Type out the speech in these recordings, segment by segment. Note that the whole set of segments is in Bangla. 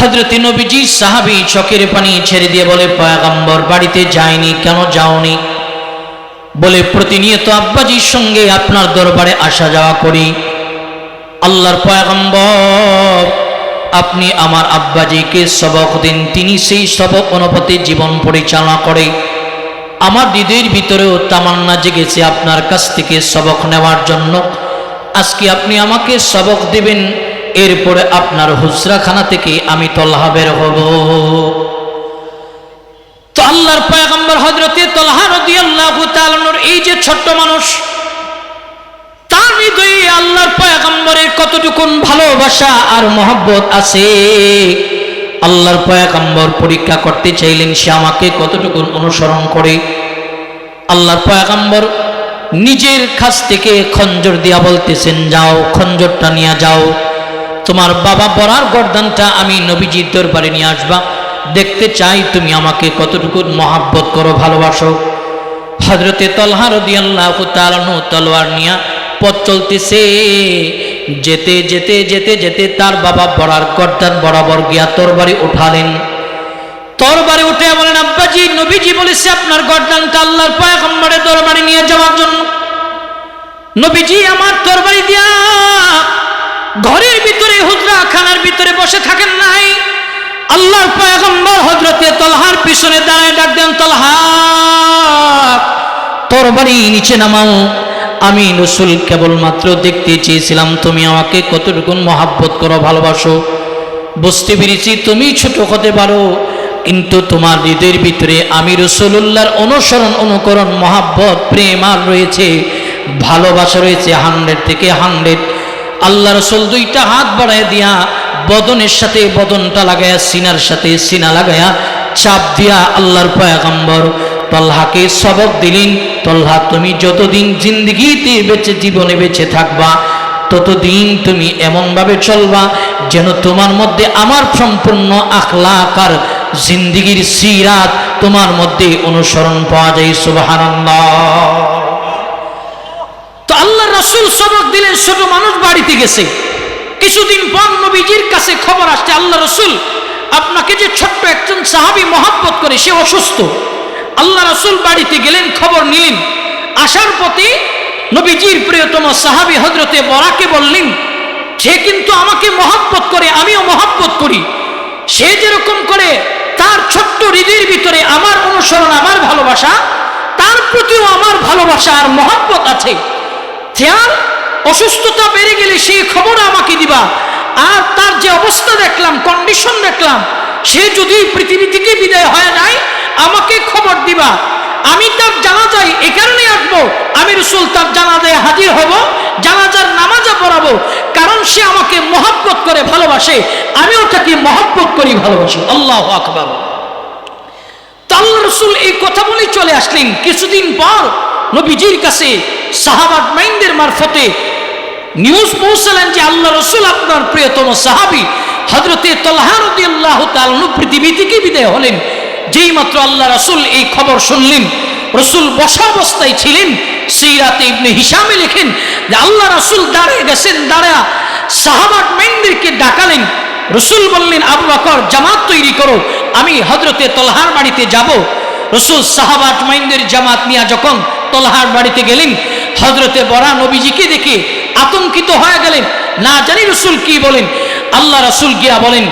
হজরতে নবীজি সাহাবি চকের পানি ছেড়ে দিয়ে বলে, পয়াগম্বর বাড়িতে যায়নি, কেন যাওনি? বলে, প্রতিনিয়ত আব্বাজির সঙ্গে আপনার দরবারে আসা যাওয়া করি। আল্লাহর পয়াগম্বর, আপনি আমার আব্বাজিকে সবক দিন, তিনি সেই সবক অনুপাতে জীবন পরিচালনা করে। আমার দিদির ভিতরেও তামান্না জেগেছে আপনার কাছ থেকে সবক নেওয়ার জন্য। আজকে আপনি আমাকে সবক দেবেন এরপরে আপনার হুসরাখানা থেকে আমি তল্লাহা বের হব। তো আল্লাহর পয়গম্বর হজরতে তল্লাহা রাদিয়াল্লাহু তাআলার এই যে ছোট্ট মানুষ, তার হৃদয়ে আল্লাহর পয়গম্বরের কতটুকুন ভালোবাসা আর মহব্বত আছে? আল্লাহর পয়গম্বর পরীক্ষা করতে চাইলেন, সে আমাকে কতটুকুন অনুসরণ করে? আল্লাহর পয়গম্বর নিজের কাছ থেকে খঞ্জর দিয়া বলতেছেন, যাও, খঞ্জরটা নিয়ে যাও। তোমার বাবা বরার গর্দানটা আমি নবীজির দরবারে নিয়ে আসবা। দেখতে চাই তুমি আমাকে কতটুকু মহাব্বত করো, ভালোবাসো। হজরতে তলহা রদিয়াল্লাহ তালানু তলোয়ার নিয়া পথ চলতেছে। যেতে যেতে যেতে যেতে তার বাবা বরার গর্দান বরাবর গিয়া তরবারি উঠালেন। তরবারি উঠে বলেন, আব্বাজি, নবীজি বলেছে আপনার গর্দানটা আল্লাহর পয়গম্বরের দরবারে নিয়ে যাওয়ার জন্য। নবীজি, আমার তরবারি দিয়া ঘরের ভিতরে হুজরা খানার ভিতরে বসে থাকেন নাই। আল্লাহর পয়গম্বর হজরতে তলহার পিছনে দাঁড়ায় ডাক দেন, তলহা তরবারি নিচে নামাও। আমি রসুল কেবলমাত্র দেখতে চেয়েছিলাম, তুমি আমাকে কতটুকু মহাব্বত করো, ভালোবাসো। বুঝতে পেরেছি তুমি ছোট হতে পারো, কিন্তু তোমার হৃদয়ের ভিতরে আমি রসুল্লাহর অনুসরণ, অনুকরণ, মহাব্বত, প্রেম আর রয়েছে, ভালোবাসা রয়েছে হান্ড্রেড থেকে হান্ড্রেড আল্লাহ রসুল দুইটা হাত বাড়ায় দিয়া বদনের সাথে বদনটা লাগায়া, সিনার সাথে সিনা লাগায়া চাপ দিয়া আল্লাহর পয়াগম্বর। তল্লাহাকে সবক দিলেন তল্লাহা তুমি যতদিন জিন্দগিতে বেঁচে, জীবনে বেঁচে থাকবা, ততদিন তুমি এমনভাবে চলবা যেন তোমার মধ্যে আমার সম্পূর্ণ আখলাক আর জিন্দিগির সিরাত তোমার মধ্যে অনুসরণ পাওয়া যায়। আল্লাহ রসুল সবক দিলেন ছোট মানুষ বাড়িতে গেছে। কিছুদিন পর নবীজির কাছে খবর আসছে, আল্লাহ রসুল, আপনাকে যে ছোট্ট একজন সাহাবি মহাব্বত করে, সে অসুস্থ। আল্লাহ রসুল বাড়িতে গেলেন, খবর নিলেন। আসার পথে নবীজির প্রিয়তম সাহাবি হজরতে বরাকে বললেন, সে কিন্তু আমাকে মহাব্বত করে, আমিও মহাব্বত করি। সে যেরকম করে তার ছোট্ট হৃদয়ের ভিতরে আমার অনুসরণ, আমার ভালোবাসা, তার প্রতিও আমার ভালোবাসা আর মহাব্বত আছে। যার অসুস্থতা বেড়ে গেলে সেই খবর আমাকে দিবা। আর তার যে অবস্থা দেখলাম কন্ডিশন দেখলাম, সে যদি পৃথিবী থেকে বিদায় হয় নাই, আমাকে খবর দিবা। আমি তার জানা জানাজাই এ কারণে আসব, আমি রসুল তার জানা জানাজায় হাজির হব, জানাজার নামাজা পড়াবো, কারণ সে আমাকে মহাব্বত করে ভালোবাসে আমিও তাকে মহাব্বত করি ভালোবাসি। আল্লাহ আকবর। তো আল্লাহ রসুল এই কথা বলেই চলে আসলেন। কিছুদিন পর নবীজির কাছে সাহাবাদ মাইন্দের মারফতে নিউজ পৌঁছালেন যে আল্লাহ রসুল আপনার প্রিয়তম সাহাবি হজরতে তল্লাহারদি আল্লাহ তালনু পৃথিবী থেকে বিদায় হলেন। যেই মাত্র আল্লাহ রসুল এই খবর শুনলেন, রসুল বসা অবস্থায় ছিলেন, সেই রাতে ইবনে হিসামে লেখেন যে আল্লাহ রসুল দাঁড়িয়ে গেছেন দাঁড়া সাহাবাদ মাইন্দেরকে ডাকালেন। রসুল বললেন, আবু বকর, জামাত তৈরি করো, আমি হজরতে তলহার বাড়িতে যাব। রসুল সাহাবাত মাইন্দের জামাত নিয়ে যখন তলহার বাড়িতে গেলেন হজরতে বরা নবীজিকে দেখে আতঙ্কিত হয়ে গেলেন। না জানি রসুল কি বলেন। আল্লাহ রসুল গিয়া বলেন,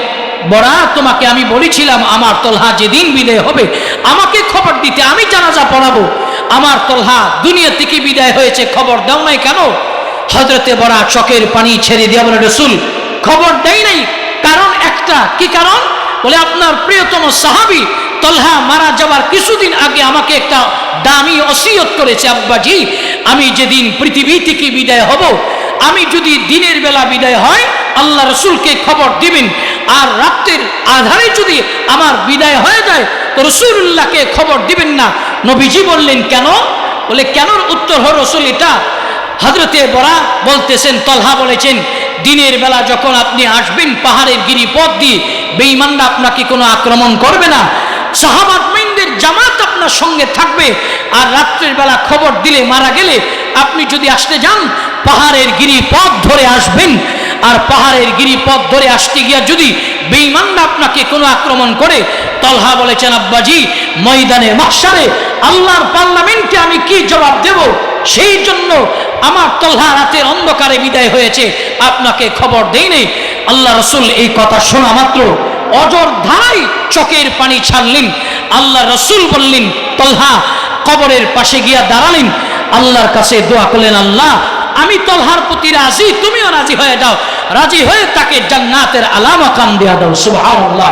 বরা, তোমাকে আমি বলেছিলাম, আমার তলহা যেদিন বিদায় হবে, আমাকে খবর দিতে আমি জানাজা পড়াবো। আমার তলহা দুনিয়া থেকে বিদায় হয়েছে, খবর দাও নাই কেন? হজরতে বরা চকের পানি ছেড়ে দিয়া বলে, রসুল, খবর দেয় নাই। কারণ একটা, কি কারণ? বলে, আপনার প্রিয়তম সাহাবি তলহা মারা যাওয়ার কিছুদিন আগে আমাকে একটা দামি অসিয়ত করেছে, আব্বাজি। আমি যেদিন পৃথিবী থেকে বিদায় হব, আমি যদি দিনের বেলা বিদায় হয়, আল্লাহ রসুলকে খবর দিবেন। আর রাত্রের আধারে যদি আমার বিদায় হয়ে যায়, তো রসুল্লাহকে খবর দিবেন না। নবীজি বললেন, কেন? বলে কেন উত্তর হল রসুল এটা? হজরতে বরা বলতেছেন, তলহা বলেছেন, দিনের বেলা যখন আপনি আসবেন পাহাড়ের গিরিপথ দিয়ে, বেঈমানরা আপনাকে কোনো আক্রমণ করবে না। সাহাবাদ মাইন্দের জামাত আপনার সঙ্গে থাকবে। আর রাত্রের বেলা খবর দিলে, মারা গেলে আপনি যদি আসতে যান, পাহাড়ের গিরিপথ ধরে আসবেন। আর পাহাড়ের গিরিপথ ধরে আসতে গিয়া যদি বেঈমানরা আপনাকে কোনো আক্রমণ করে, তলহা বলেছেন, আব্বাজি, ময়দানে মাসারে আল্লাহর পার্লামেন্টে আমি কি জবাব দেব? সেই জন্য আমার তলহা রাতের অন্ধকারে বিদায় হয়েছে। আপনাকে খবর দেই নেই। আল্লাহ রসুল এই কথা শোনা মাত্র। অজর ধারাই চোখের পানি ছাড়লেন। আল্লাহ রসুল বললেন, তলহা, কবরের পাশে গিয়া দাঁড়ালেন। আল্লাহর কাছে দোয়া করলেন, আল্লাহ, আমি তলহার প্রতি রাজি, তুমিও রাজি হয়ে যাও। রাজি হয়ে তাকে জান্নাতের আলামা কান দেওয়া দাও। সুবহানাল্লাহ।